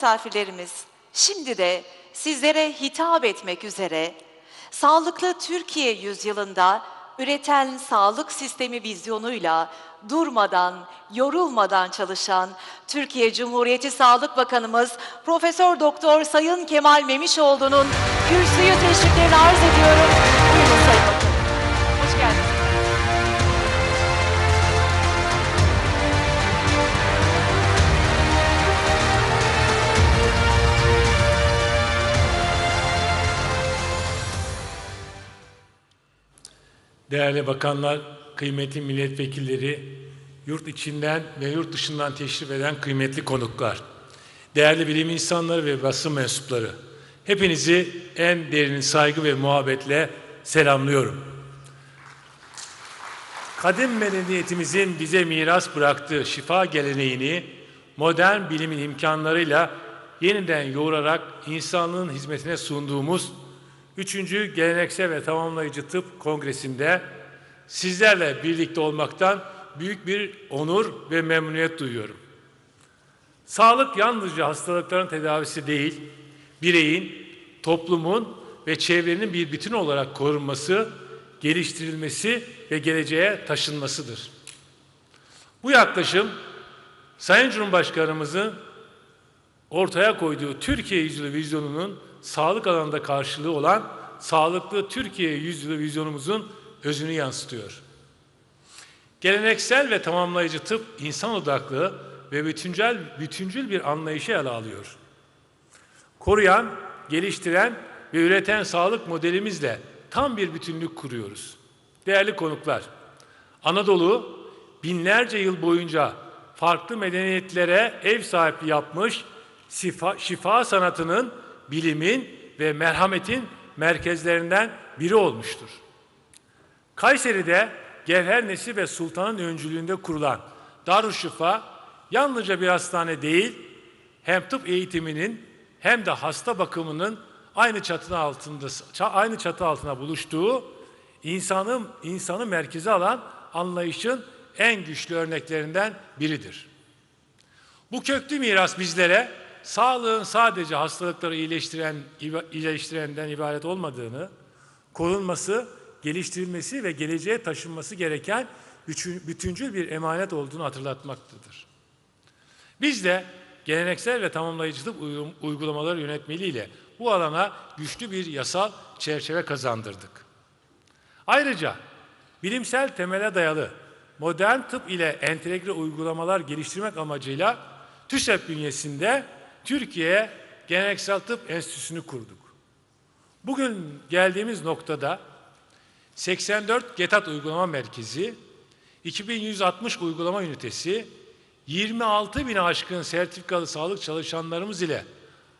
misafirlerimiz şimdi de sizlere hitap etmek üzere Sağlıklı Türkiye yüzyılında üreten sağlık sistemi vizyonuyla durmadan, yorulmadan çalışan Türkiye Cumhuriyeti Sağlık Bakanımız Profesör Doktor Sayın Kemal Memişoğlu'nun kürsüyü teşriflerini arz ediyorum. Değerli bakanlar, kıymetli milletvekilleri, yurt içinden ve yurt dışından teşrif eden kıymetli konuklar, değerli bilim insanları ve basın mensupları, hepinizi en derin saygı ve muhabbetle selamlıyorum. Kadim medeniyetimizin bize miras bıraktığı şifa geleneğini modern bilimin imkanlarıyla yeniden yoğurarak insanlığın hizmetine sunduğumuz 3. Geleneksel ve Tamamlayıcı Tıp Kongresi'nde sizlerle birlikte olmaktan büyük bir onur ve memnuniyet duyuyorum. Sağlık yalnızca hastalıkların tedavisi değil, bireyin, toplumun ve çevrenin bir bütün olarak korunması, geliştirilmesi ve geleceğe taşınmasıdır. Bu yaklaşım Sayın Cumhurbaşkanımızın ortaya koyduğu Türkiye yüzyılı vizyonunun sağlık alanında karşılığı olan sağlıklı Türkiye yüzyılı vizyonumuzun özünü yansıtıyor. Geleneksel ve tamamlayıcı tıp insan odaklı ve bütüncül, bütüncül bir anlayışı ele alıyor. Koruyan, geliştiren ve üreten sağlık modelimizle tam bir bütünlük kuruyoruz. Değerli konuklar, Anadolu binlerce yıl boyunca farklı medeniyetlere ev sahipliği yapmış, şifa, şifa sanatının, bilimin ve merhametin merkezlerinden biri olmuştur. Kayseri'de Gevher Nesi ve Sultan'ın öncülüğünde kurulan Darüşşifa yalnızca bir hastane değil, hem tıp eğitiminin hem de hasta bakımının aynı çatı altında aynı çatı altına buluştuğu insanı insanı merkeze alan anlayışın en güçlü örneklerinden biridir. Bu köklü miras bizlere sağlığın sadece hastalıkları iyileştiren iyileştirenden ibaret olmadığını, korunması, geliştirilmesi ve geleceğe taşınması gereken bütüncül bir emanet olduğunu hatırlatmaktadır. Biz de geleneksel ve tamamlayıcılık uygulamaları yönetmeliğiyle bu alana güçlü bir yasal çerçeve kazandırdık. Ayrıca bilimsel temele dayalı modern tıp ile entegre uygulamalar geliştirmek amacıyla TÜSEP bünyesinde Türkiye Geleneksel Tıp Enstitüsü'nü kurduk. Bugün geldiğimiz noktada 84 GETAT Uygulama Merkezi, 2160 uygulama ünitesi, 26 bin aşkın sertifikalı sağlık çalışanlarımız ile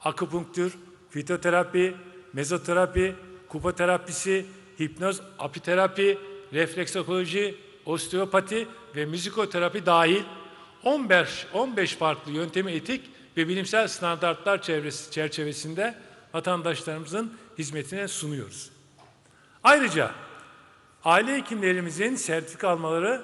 akupunktür, fitoterapi, mezoterapi, kupa terapisi, hipnoz, apiterapi, refleksoloji, osteopati ve müzikoterapi dahil 15, 15 farklı yöntemi etik ve bilimsel standartlar çevresi, çerçevesinde vatandaşlarımızın hizmetine sunuyoruz. Ayrıca aile hekimlerimizin sertifika almaları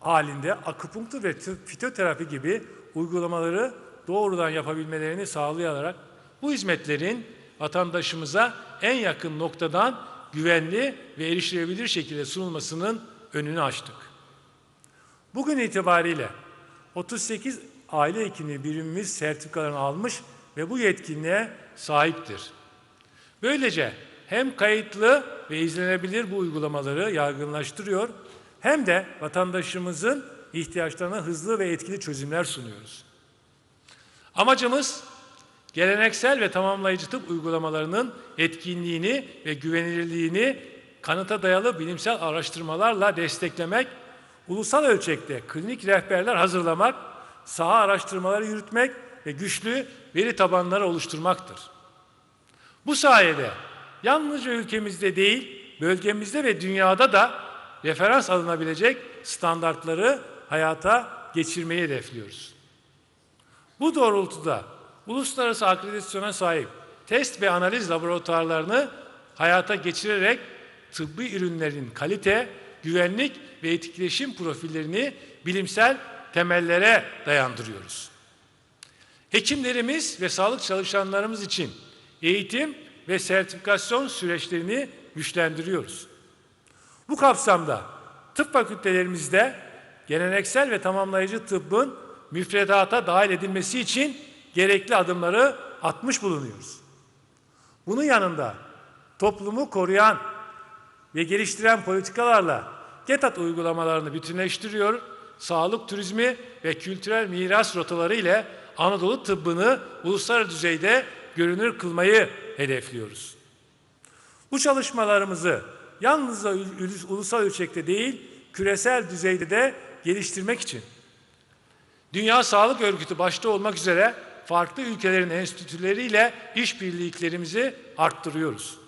halinde akupunktur ve fitoterapi gibi uygulamaları doğrudan yapabilmelerini sağlayarak bu hizmetlerin vatandaşımıza en yakın noktadan güvenli ve erişilebilir şekilde sunulmasının önünü açtık. Bugün itibariyle 38 aile hekimliği birimimiz sertifikalarını almış ve bu yetkinliğe sahiptir. Böylece hem kayıtlı ve izlenebilir bu uygulamaları yaygınlaştırıyor hem de vatandaşımızın ihtiyaçlarına hızlı ve etkili çözümler sunuyoruz. Amacımız geleneksel ve tamamlayıcı tıp uygulamalarının etkinliğini ve güvenilirliğini kanıta dayalı bilimsel araştırmalarla desteklemek, ulusal ölçekte klinik rehberler hazırlamak saha araştırmaları yürütmek ve güçlü veri tabanları oluşturmaktır. Bu sayede yalnızca ülkemizde değil, bölgemizde ve dünyada da referans alınabilecek standartları hayata geçirmeyi hedefliyoruz. Bu doğrultuda uluslararası akreditasyona sahip test ve analiz laboratuvarlarını hayata geçirerek tıbbi ürünlerin kalite, güvenlik ve etkileşim profillerini bilimsel temellere dayandırıyoruz. Hekimlerimiz ve sağlık çalışanlarımız için eğitim ve sertifikasyon süreçlerini güçlendiriyoruz. Bu kapsamda tıp fakültelerimizde geleneksel ve tamamlayıcı tıbbın müfredata dahil edilmesi için gerekli adımları atmış bulunuyoruz. Bunun yanında toplumu koruyan ve geliştiren politikalarla GETAT uygulamalarını bütünleştiriyor, sağlık turizmi ve kültürel miras rotaları ile Anadolu tıbbını uluslararası düzeyde görünür kılmayı hedefliyoruz. Bu çalışmalarımızı yalnızca ulusal ölçekte değil, küresel düzeyde de geliştirmek için Dünya Sağlık Örgütü başta olmak üzere farklı ülkelerin enstitüleriyle işbirliklerimizi arttırıyoruz.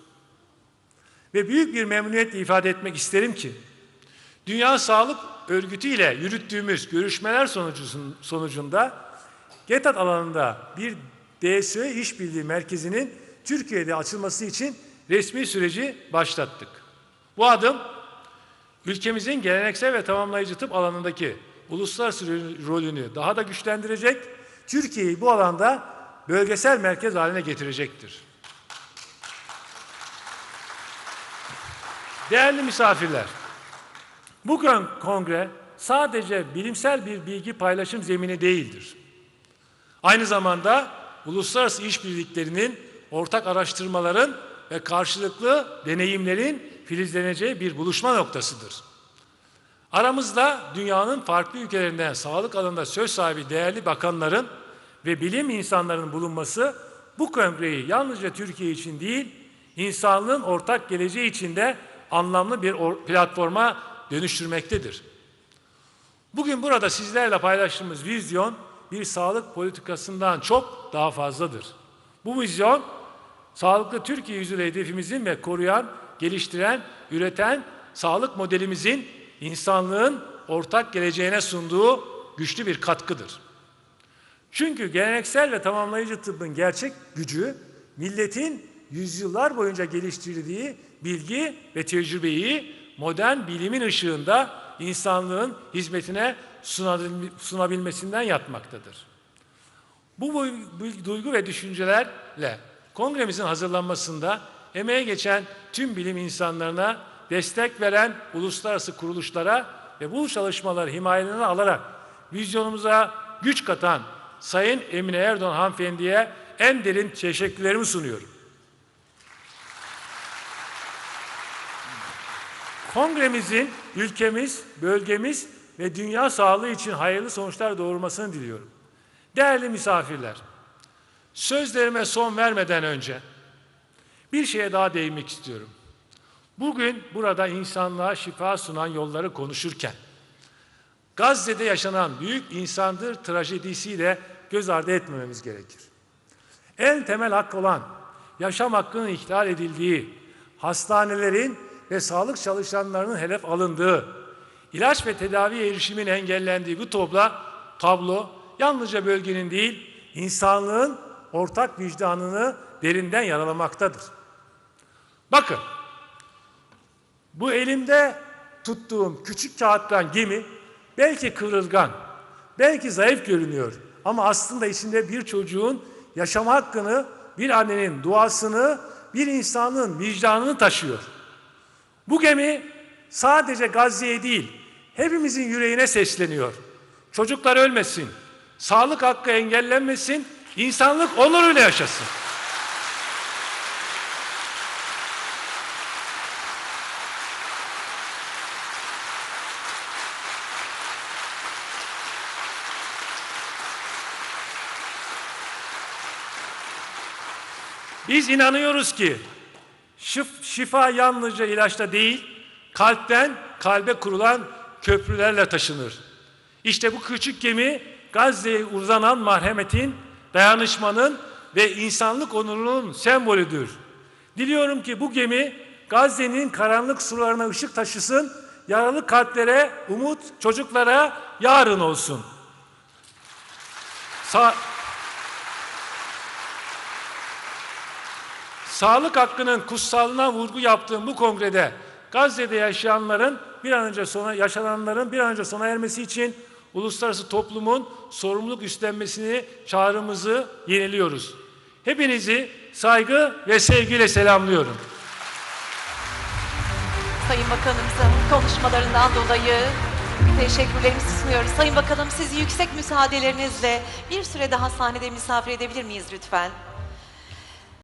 Ve büyük bir memnuniyetle ifade etmek isterim ki Dünya Sağlık Örgütü ile yürüttüğümüz görüşmeler sonucunda GETAT alanında bir DSÖ işbirliği merkezinin Türkiye'de açılması için resmi süreci başlattık. Bu adım ülkemizin geleneksel ve tamamlayıcı tıp alanındaki uluslararası rolü- rolünü daha da güçlendirecek, Türkiye'yi bu alanda bölgesel merkez haline getirecektir. Değerli misafirler, bugün kongre sadece bilimsel bir bilgi paylaşım zemini değildir. Aynı zamanda uluslararası işbirliklerinin, ortak araştırmaların ve karşılıklı deneyimlerin filizleneceği bir buluşma noktasıdır. Aramızda dünyanın farklı ülkelerinden sağlık alanında söz sahibi değerli bakanların ve bilim insanlarının bulunması bu kongreyi yalnızca Türkiye için değil, insanlığın ortak geleceği için de anlamlı bir or- platforma dönüştürmektedir. Bugün burada sizlerle paylaştığımız vizyon bir sağlık politikasından çok daha fazladır. Bu vizyon sağlıklı Türkiye yüzüyle hedefimizin ve koruyan, geliştiren, üreten sağlık modelimizin insanlığın ortak geleceğine sunduğu güçlü bir katkıdır. Çünkü geleneksel ve tamamlayıcı tıbbın gerçek gücü milletin yüzyıllar boyunca geliştirdiği bilgi ve tecrübeyi modern bilimin ışığında insanlığın hizmetine sunabil- sunabilmesinden yatmaktadır. Bu duygu ve düşüncelerle kongremizin hazırlanmasında emeğe geçen tüm bilim insanlarına destek veren uluslararası kuruluşlara ve bu çalışmaları himayelerine alarak vizyonumuza güç katan Sayın Emine Erdoğan hanımefendiye en derin teşekkürlerimi sunuyorum. Kongremizin ülkemiz, bölgemiz ve dünya sağlığı için hayırlı sonuçlar doğurmasını diliyorum. Değerli misafirler, sözlerime son vermeden önce bir şeye daha değinmek istiyorum. Bugün burada insanlığa şifa sunan yolları konuşurken Gazze'de yaşanan büyük insandır trajedisiyle göz ardı etmememiz gerekir. En temel hak olan yaşam hakkının ihlal edildiği, hastanelerin ve sağlık çalışanlarının hedef alındığı, ilaç ve tedavi erişimin engellendiği bu topla tablo yalnızca bölgenin değil, insanlığın ortak vicdanını derinden yaralamaktadır. Bakın, bu elimde tuttuğum küçük kağıttan gemi belki kırılgan, belki zayıf görünüyor ama aslında içinde bir çocuğun yaşama hakkını, bir annenin duasını, bir insanın vicdanını taşıyor. Bu gemi sadece Gazze'ye değil, hepimizin yüreğine sesleniyor. Çocuklar ölmesin, sağlık hakkı engellenmesin, insanlık onuruyla yaşasın. Biz inanıyoruz ki şif- şifa yalnızca ilaçta değil, kalpten kalbe kurulan köprülerle taşınır. İşte bu küçük gemi Gazze'ye uzanan merhametin, dayanışmanın ve insanlık onurunun sembolüdür. Diliyorum ki bu gemi Gazze'nin karanlık sularına ışık taşısın, yaralı kalplere, umut çocuklara yarın olsun. Sa- Sağlık hakkının kutsallığına vurgu yaptığım bu kongrede Gazze'de yaşayanların bir an önce sona yaşananların bir an önce sona ermesi için uluslararası toplumun sorumluluk üstlenmesini çağrımızı yeniliyoruz. Hepinizi saygı ve sevgiyle selamlıyorum. Sayın Bakanımızın konuşmalarından dolayı teşekkürlerimizi sunuyoruz. Sayın Bakanım sizi yüksek müsaadelerinizle bir süre daha sahnede misafir edebilir miyiz lütfen?